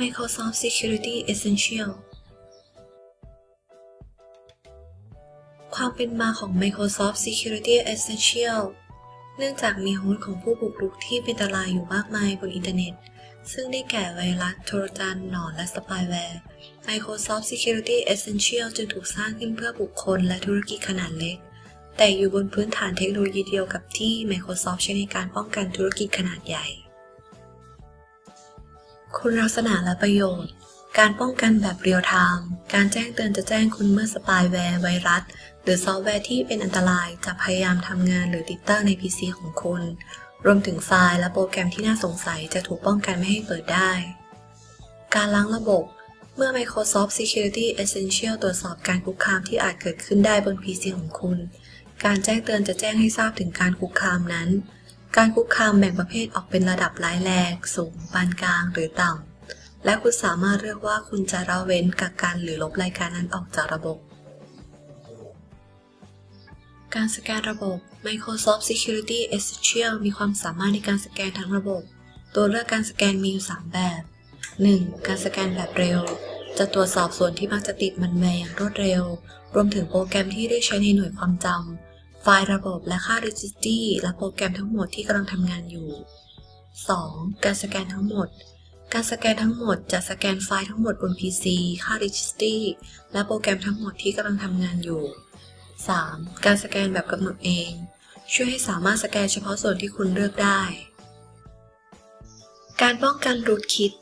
Microsoft Security Essential ความเป็นมาของ Microsoft Security Essential เนื่องจากมีอาวุธของผู้บุกรุกที่เป็นอันตรายอยู่มากมายบนอินเทอร์เน็ต ซึ่งได้แก่ไวรัสโทรจันหนอนและสปายแวร์ Microsoft Security Essential จึงถูกสร้างขึ้นเพื่อบุคคลและธุรกิจขนาดเล็ก แต่อยู่บนพื้นฐานเทคโนโลยีเดียวกับที่ Microsoft ใช้ในการป้องกันธุรกิจขนาดใหญ่ คุณลักษณะและประโยชน์ การป้องกันแบบเรียลไทม์การแจ้งเตือนจะแจ้งคุณเมื่อสปายแวร์ไวรัส หรือซอฟต์แวร์ที่เป็นอันตรายจะพยายามทำงานหรือติดตั้งใน PC ของคุณ รวมถึงไฟล์และโปรแกรมที่น่าสงสัยจะถูกป้องกันไม่ให้เปิดได้ การล้างระบบ เมื่อ Microsoft Security Essential ตรวจสอบการคุกคามที่อาจเกิดขึ้นได้บน PC ของคุณ การแจ้งเตือนจะแจ้งให้ทราบถึงการคุกคามนั้น การคุกคามแบ่งประเภทออกเป็นระดับร้ายแรง สูง ปานกลาง หรือต่ำ และคุณสามารถเลือกว่าคุณจะละเว้นกักกันหรือลบรายการนั้นออกจากระบบ การสแกนระบบ Microsoft Security Essential มีความสามารถในการสแกนทั้งระบบ ตัวเลือกการสแกนมีอยู่ 3 แบบ 1. การสแกนแบบเร็ว จะตรวจสอบส่วนที่มักจะติดมันแวร์อย่างรวดเร็ว รวมถึงโปรแกรมที่ได้ใช้ในหน่วยความจำ ไฟล์ระบบและค่า Registry และโปรแกรมทั้งหมดที่กำลังทำงานอยู่ 2. การสแกนทั้งหมด การสแกนทั้งหมดจะสแกนไฟล์ทั้งหมดบน PC ค่า Registry และโปรแกรมทั้งหมดที่กำลังทำงานอยู่ 3. การสแกนแบบกำหนดเอง ช่วยให้สามารถสแกนเฉพาะส่วนที่คุณเลือกได้ การป้องกันรูทคิด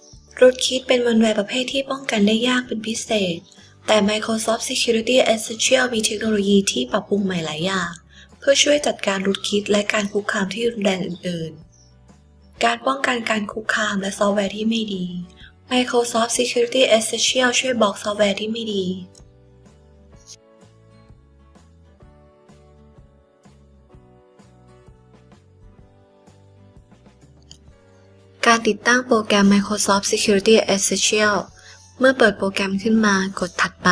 รูทคิดเป็นวันแวร์ประเภทที่ป้องกันได้ยากเป็นพิเศษ แต่ Microsoft Security Essential มีเทคโนโลยีที่ปรับปรุงใหม่หลายอย่าง พื่อช่วยจัดการรูทคิดและการคุกคามที่รุนแรงอื่น ๆ การป้องกันการคุกคามและซอฟต์แวร์ที่ไม่ดี Microsoft Security Essential ช่วยบล็อกซอฟต์แวร์ที่ไม่ดีการติดตั้งโปรแกรม Microsoft Security Essential เมื่อเปิดโปรแกรมขึ้นมากดถัดไป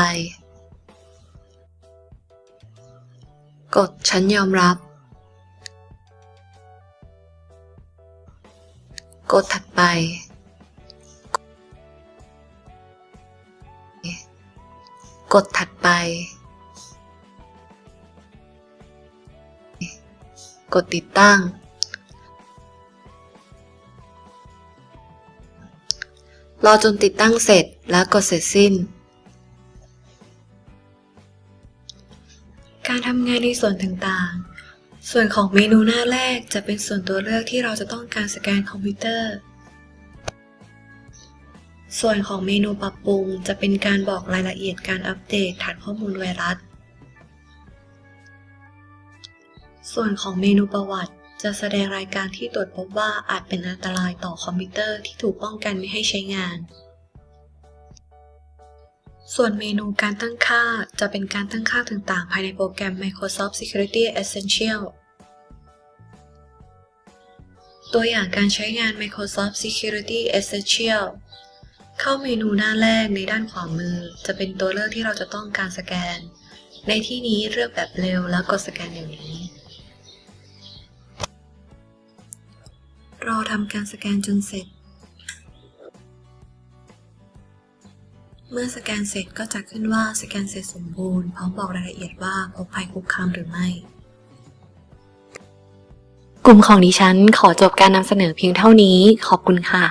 กดฉันยอมรับ กดถัดไป กดถัดไป กดติดตั้ง รอจนติดตั้งเสร็จแล้วกดเสร็จสิ้น การทำงานในส่วนต่างๆ ส่วนของเมนูหน้าแรกจะเป็นส่วนตัวเลือกที่เราจะต้องการสแกนคอมพิวเตอร์ ส่วนของเมนูปรับปรุงจะเป็นการบอกรายละเอียดการอัปเดตฐานข้อมูลไวรัส ส่วนของเมนูประวัติจะแสดงรายการที่ตรวจพบว่าอาจเป็นอันตรายต่อคอมพิวเตอร์ที่ถูกป้องกันไม่ให้ใช้งาน ส่วนเมนูการตั้งค่าจะเป็นการตั้งค่าต่างๆ ภายในโปรแกรม Microsoft Security Essential ตัวอย่างการใช้งาน Microsoft Security Essential เข้าเมนูหน้าแรกในด้านขวามือ จะเป็นตัวเลือกที่เราจะต้องการสแกน ในที่นี้เลือกแบบเร็วแล้วกดสแกนเดี๋ยวนี้ รอทำการสแกนจนเสร็จ เมื่อสแกนเสร็จก็จะขึ้นว่าสแกนเสร็จสมบูรณ์พร้อมบอกรายละเอียดว่าพบภัยคุกคามหรือไม่ กลุ่มของดิฉันขอจบการนำเสนอเพียงเท่านี้ ขอบคุณค่ะ